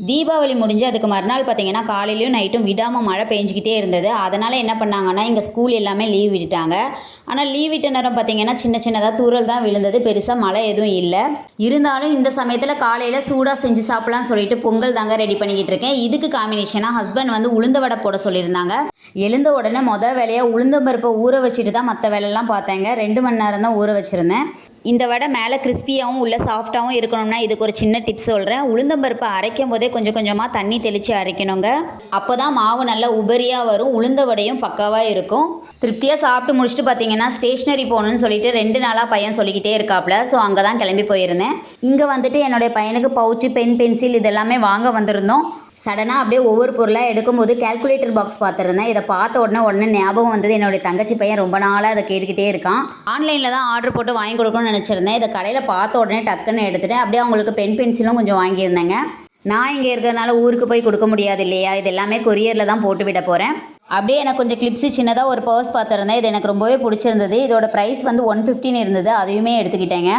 தீபாவளி முடிஞ்சு அதுக்கு மறுநாள் பார்த்தீங்கன்னா காலையிலையும் நைட்டும் விடாமல் மழை பெஞ்சிக்கிட்டே இருந்தது. அதனால் என்ன பண்ணாங்கன்னா இங்கே ஸ்கூல் எல்லாமே லீவ் விட்டுட்டாங்க. ஆனால் லீவ் விட்ட நேரம் பார்த்தீங்கன்னா சின்ன சின்னதாக தூறல் தான் விழுந்தது. பெருசாக மழை எதுவும் இல்லை. இருந்தாலும் இந்த சமயத்தில் காலையில் சூடாக செஞ்சு சாப்பிட்லாம்னு சொல்லிட்டு பொங்கல் தாங்க ரெடி பண்ணிக்கிட்டு இருக்கேன். இதுக்கு காம்பினேஷனாக ஹஸ்பண்ட் வந்து உளுந்த வடை போட சொல்லியிருந்தாங்க. எழுந்த உடனே மொதல் வேலையாக உளுந்த பருப்பை ஊற வச்சுட்டு தான் மற்ற வேலையெல்லாம் பார்த்தேங்க. ரெண்டு மணி நேரம் தான் ஊற வச்சுருந்தேன். இந்த வடை மேலே கிறிஸ்பியாகவும் உள்ள சாஃப்டாகவும் இருக்கணும்னா இதுக்கு ஒரு சின்ன டிப்ஸ் சொல்கிறேன் உளுந்தம்பருப்பை அரைக்கும் போது கொஞ்சம் கொஞ்சமாக தண்ணி தெளித்து அரைக்கணுங்க. அப்போ தான் மாவு நல்லா உபரியாக வரும் உளுந்த வடையும் பக்காவாக இருக்கும். திருப்தியாக சாப்பிட்டு முடிச்சுட்டு பார்த்தீங்கன்னா ஸ்டேஷ்னரி போகணுன்னு சொல்லிட்டு ரெண்டு நாளாக பையன் சொல்லிக்கிட்டே இருக்காப்புல ஸோ அங்கே தான் கிளம்பி போயிருந்தேன். இங்கே வந்துட்டு என்னுடைய பையனுக்கு பவுச்சு பென் பென்சில் இதெல்லாமே வாங்க வந்திருந்தோம். சடனாக அப்படியே ஒவ்வொரு பொருளாக எடுக்கும்போது கால்குலேட்டர் பாக்ஸ் பார்த்துருந்தேன். இதை பார்த்த உடனே உடனே ஞாபகம் வந்தது என்னுடைய தங்கச்சி பையன் ரொம்ப நாளாக அதை கேட்டுக்கிட்டே இருக்கான். ஆன்லைனில் தான் ஆர்டர் போட்டு வாங்கி கொடுக்கணும்னு நினச்சிருந்தேன். இதை கடையில் பார்த்த உடனே டக்குன்னு எடுத்துகிட்டேன் அப்படியே அவங்களுக்கு பென் பென்சிலும் கொஞ்சம் வாங்கியிருந்தேங்க. நான் இங்கே இருக்கிறதுனால ஊருக்கு போய் கொடுக்க முடியாது இல்லையா? இது எல்லாமே கொரியரில் தான் போட்டு விட போகிறேன் அப்படியே எனக்கு கொஞ்சம் கிளிப்ஸு சின்னதாக ஒரு பர்ஸ் பார்த்துருந்தேன். இது எனக்கு ரொம்பவே பிடிச்சிருந்தது. இதோட ப்ரைஸ் வந்து ஒன் ஃபிஃப்டின் இருந்தது. அதையுமே எடுத்துக்கிட்டேங்க.